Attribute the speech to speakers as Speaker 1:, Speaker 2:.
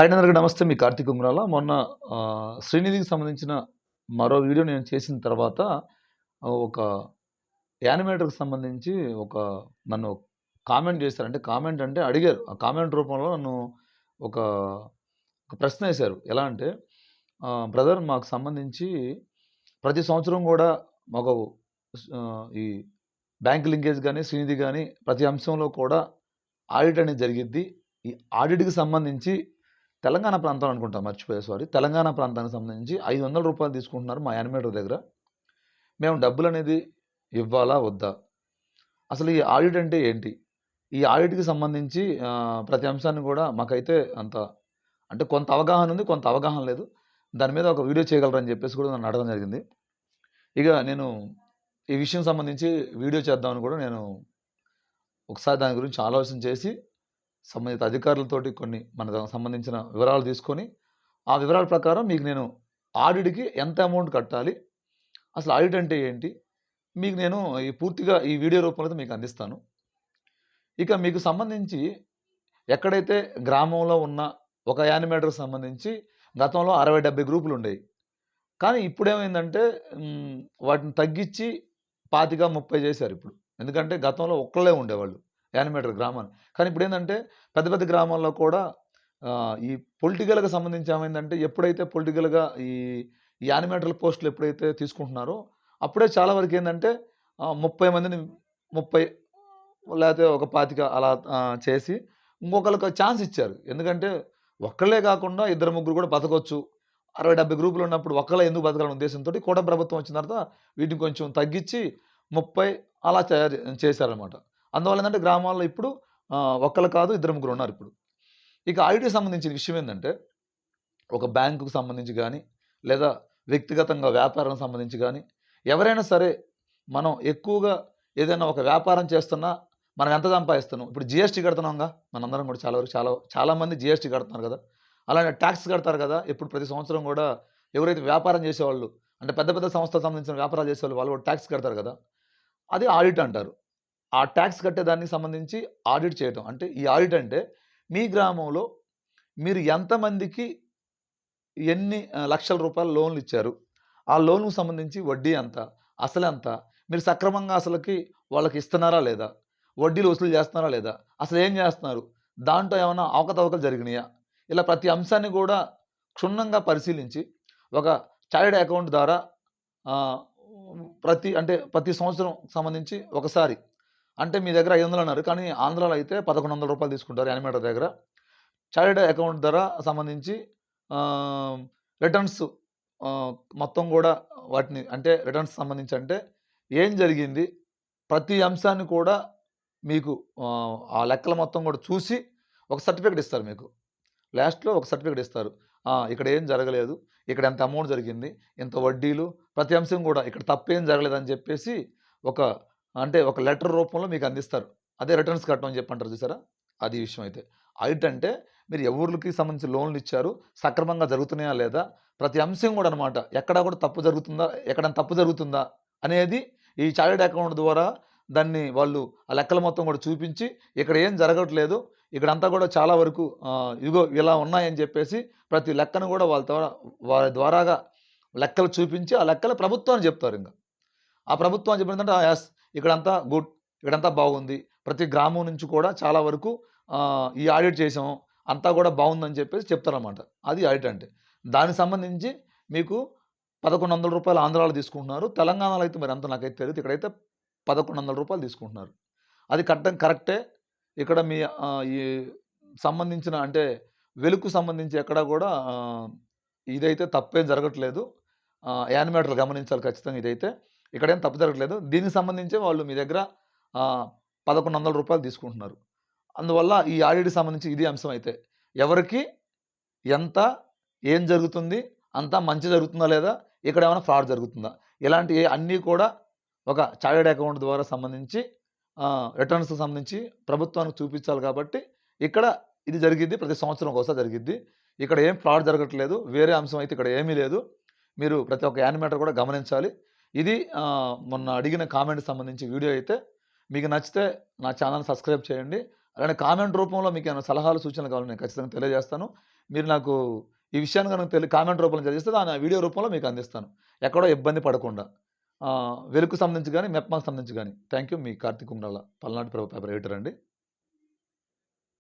Speaker 1: Hi అందరికీ నమస్తే మీ కార్తీక్ ఉంగరాల మొన్న శ్రీనిధికి సంబంధించిన మరో వీడియో నేను చేసిన తర్వాత ఒక యానిమేటర్కి సంబంధించి ఒక నన్ను కామెంట్ చేశారు. అంటే కామెంట్ అంటే అడిగారు. ఆ కామెంట్ రూపంలో నన్ను ఒక ప్రశ్న వేశారు. ఎలా అంటే బ్రదర్ మాకు సంబంధించి ప్రతి సంవత్సరం కూడా మాకు ఈ బ్యాంక్ లింకేజ్ కానీ శ్రీనిధి కానీ ప్రతి అంశంలో కూడా ఆడిట్ అనేది జరిగిద్ది. ఈ ఆడిట్కి సంబంధించి తెలంగాణ ప్రాంతం అనుకుంటా మర్చిపోయా సారీ తెలంగాణ ప్రాంతానికి సంబంధించి ఐదు వందల రూపాయలు తీసుకుంటున్నారు మా యానిమేటర్ దగ్గర. మేము డబ్బులు అనేది ఇవ్వాలా వద్దా? అసలు ఈ ఆడిట్ అంటే ఏంటి? ఈ ఆడిట్కి సంబంధించి ప్రతి అంశాన్ని కూడా మాకైతే అంత అంటే కొంత అవగాహన ఉంది కొంత అవగాహన లేదు. దాని మీద ఒక వీడియో చేయగలరని చెప్పేసి కూడా నన్ను అడగడం జరిగింది. ఇక నేను ఈ విషయం సంబంధించి వీడియో చేద్దామని కూడా నేను ఒకసారి దాని గురించి ఆలోచన చేసి సంబంధిత అధికారులతోటి కొన్ని మన సంబంధించిన వివరాలు తీసుకొని ఆ వివరాల ప్రకారం మీకు నేను ఆడిట్కి ఎంత అమౌంట్ కట్టాలి అసలు ఆడిట్ అంటే ఏంటి మీకు నేను ఈ పూర్తిగా ఈ వీడియో రూపంలో మీకు అందిస్తాను. ఇక మీకు సంబంధించి ఎక్కడైతే గ్రామంలో ఉన్న ఒక యానిమేటర్కి సంబంధించి గతంలో అరవై డెబ్బై గ్రూపులు ఉండేవి కానీ ఇప్పుడు ఏమైందంటే వాటిని తగ్గించి పాతిక ముప్పై చేశారు ఇప్పుడు. ఎందుకంటే గతంలో ఒక్కళ్ళే ఉండేవాళ్ళు. యానిమేటర్ గ్రామాన్ని కానీ ఇప్పుడు ఏంటంటే పెద్ద పెద్ద గ్రామాల్లో కూడా ఈ పొలిటికల్గా సంబంధించి ఏమైందంటే ఎప్పుడైతే పొలిటికల్గా ఈ యానిమేటర్ల పోస్టులు ఎప్పుడైతే తీసుకుంటున్నారో అప్పుడే చాలా వరకు ఏంటంటే ముప్పై మందిని ముప్పై లేకపోతే ఒక పాతిక అలా చేసి ఇంకొకరికి ఛాన్స్ ఇచ్చారు. ఎందుకంటే ఒక్కళ్ళే కాకుండా ఇద్దరు ముగ్గురు కూడా బతకొచ్చు. అరవై డెబ్బై గ్రూపులు ఉన్నప్పుడు ఒక్కళ్ళే ఎందుకు బతకాలనే ఉద్దేశంతో కూడా ప్రభుత్వం వచ్చిన తర్వాత వీటిని కొంచెం తగ్గించి ముప్పై అలా తయారు చేశారనమాట అందువల్ల ఏంటంటే గ్రామాల్లో ఇప్పుడు ఒక్కరు కాదు ఇద్దరు ముగ్గురు ఉన్నారు ఇప్పుడు. ఇక ఐటీకి సంబంధించిన విషయం ఏంటంటే ఒక బ్యాంకుకు సంబంధించి కానీ లేదా వ్యక్తిగతంగా వ్యాపారం సంబంధించి కానీ ఎవరైనా సరే మనం ఎక్కువగా ఏదైనా ఒక వ్యాపారం చేస్తున్నా మనం ఎంత సంపాదిస్తున్నాం? ఇప్పుడు జిఎస్టీ కడుతున్నాంగా మనందరం కూడా చాలా వరకు చాలా చాలామంది జిఎస్టీ కడుతున్నారు కదా. అలానే ట్యాక్స్ కడతారు కదా ఇప్పుడు ప్రతి సంవత్సరం కూడా ఎవరైతే వ్యాపారం చేసేవాళ్ళు అంటే పెద్ద పెద్ద సంస్థలకు సంబంధించిన వ్యాపారాలు చేసేవాళ్ళు వాళ్ళు కూడా ట్యాక్స్ కడతారు కదా. అది ఆడిట్ అంటారు. ఆ ట్యాక్స్ కట్టేదానికి సంబంధించి ఆడిట్ చేయటం. అంటే ఈ ఆడిట్ అంటే మీ గ్రామంలో మీరు ఎంతమందికి ఎన్ని లక్షల రూపాయల లోన్లు ఇచ్చారు? ఆ లోన్కు సంబంధించి వడ్డీ ఎంత? అసలు ఎంత? మీరు సక్రమంగా అసలుకి వాళ్ళకి ఇస్తున్నారా లేదా? వడ్డీలు వసూలు చేస్తున్నారా లేదా? అసలు ఏం చేస్తున్నారు? దాంట్లో ఏమైనా అవకతవకలు జరిగినాయా? ఇలా ప్రతి అంశాన్ని కూడా క్షుణ్ణంగా పరిశీలించి ఒక చార్టెడ్ అకౌంట్ ద్వారా ప్రతి అంటే ప్రతి సంవత్సరం సంబంధించి ఒకసారి అంటే మీ దగ్గర ఐదు వందలు అన్నారు. కానీ ఆంధ్రాలో అయితే పదకొండు వందల రూపాయలు తీసుకుంటారు యానిమేటర్ దగ్గర. చార్టెడ్ అకౌంట్ ధర సంబంధించి రిటర్న్స్ మొత్తం కూడా వాటిని అంటే రిటర్న్స్ సంబంధించి అంటే ఏం జరిగింది? ప్రతి అంశాన్ని కూడా మీకు ఆ, లెక్కల మొత్తం కూడా చూసి ఒక సర్టిఫికేట్ ఇస్తారు మీకు. లాస్ట్లో ఒక సర్టిఫికేట్ ఇస్తారు. ఇక్కడ ఏం జరగలేదు ఇక్కడ ఎంత అమౌంట్ జరిగింది ఇంత వడ్డీలు ప్రతి అంశం కూడా ఇక్కడ తప్పేం జరగలేదు అని చెప్పేసి ఒక అంటే ఒక లెటర్ రూపంలో మీకు అందిస్తారు. అదే రిటర్న్స్ కట్టమని చెప్పి అంటారు చూసారా? అది విషయం అయితే. ఐట్ అంటే మీరు ఎవరికి సంబంధించి లోన్లు ఇచ్చారు సక్రమంగా జరుగుతున్నాయా లేదా ప్రతి అంశం కూడా అనమాట ఎక్కడ కూడా తప్పు జరుగుతుందా ఎక్కడ తప్పు జరుగుతుందా అనేది ఈ చార్టెడ్ అకౌంట్ ద్వారా దాన్ని వాళ్ళు ఆ లెక్కల మొత్తం కూడా చూపించి ఇక్కడ ఏం జరగట్లేదు ఇక్కడంతా కూడా చాలా వరకు ఇగో ఇదిగో ఇలా ఉన్నాయని చెప్పేసి ప్రతి లెక్కను కూడా వాళ్ళ ద్వారా వారి ద్వారాగా లెక్కలు చూపించి ఆ లెక్కలు ప్రభుత్వాన్ని చెప్తారు ఇంకా. ఆ ప్రభుత్వం చెప్పిందంటే ఎస్ ఇక్కడంతా గుడ్ ఇక్కడంతా బాగుంది. ప్రతి గ్రామం నుంచి కూడా చాలా వరకు ఈ ఆడిట్ చేసాము అంతా కూడా బాగుందని చెప్పేసి చెప్తారన్నమాట. అది ఆడిట్ అంటే. దానికి సంబంధించి మీకు పదకొండు వందల రూపాయలు ఆంధ్రాలో తీసుకుంటున్నారు. తెలంగాణలో అయితే మరి అంత నాకైతే తెలియదు ఇక్కడైతే పదకొండు వందల రూపాయలు తీసుకుంటున్నారు. అది కట్టడం కరెక్టే. ఇక్కడ మీ ఈ సంబంధించిన అంటే వెలుగు సంబంధించి ఎక్కడ కూడా ఇదైతే తప్పేం జరగట్లేదు. యానిమేటర్లు గమనించాలి ఖచ్చితంగా ఇదైతే. ఇక్కడేం తప్పు జరగట్లేదు. దీనికి సంబంధించి వాళ్ళు మీ దగ్గర పదకొండు వందల రూపాయలు తీసుకుంటున్నారు. అందువల్ల ఈ ఆడిట్కి సంబంధించి ఇది అంశం అయితే. ఎవరికి ఎంత ఏం జరుగుతుంది అంతా మంచి జరుగుతుందా లేదా ఇక్కడ ఏమైనా ఫ్రాడ్ జరుగుతుందా? ఇలాంటి అన్నీ కూడా ఒక చార్టెడ్ అకౌంట్ ద్వారా సంబంధించి రిటర్న్స్కి సంబంధించి ప్రభుత్వానికి చూపించాలి కాబట్టి ఇక్కడ ఇది జరిగింది ప్రతి సంవత్సరం ఒకసారి జరిగింది ఇక్కడ ఏం ఫ్రాడ్ జరగట్లేదు వేరే అంశం అయితే ఇక్కడ ఏమీ లేదు. మీరు ప్రతి ఒక్క యానిమేటర్ కూడా గమనించాలి. ఇది మొన్న అడిగిన కామెంట్ సంబంధించి వీడియో అయితే మీకు నచ్చితే నా ఛానల్ సబ్స్క్రైబ్ చేయండి అలానే కామెంట్ రూపంలో మీకు ఏమైనా సలహాలు సూచనలు కావాలని నేను ఖచ్చితంగా తెలియజేస్తాను మీరు నాకు ఈ విషయాన్ని కనుక తెలి కామెంట్ రూపంలో తెలియజేస్తే దాని వీడియో రూపంలో మీకు అందిస్తాను. ఎక్కడో ఇబ్బంది పడకుండా. వెలుకు సంబంధించి కానీ మెప్మాకు సంబంధించి కానీ థ్యాంక్ యూ. మీ కార్తీక్ ఉండాల పల్నాడు ప్రభుత్వ పేపర్ ఎడిటర్ అండి.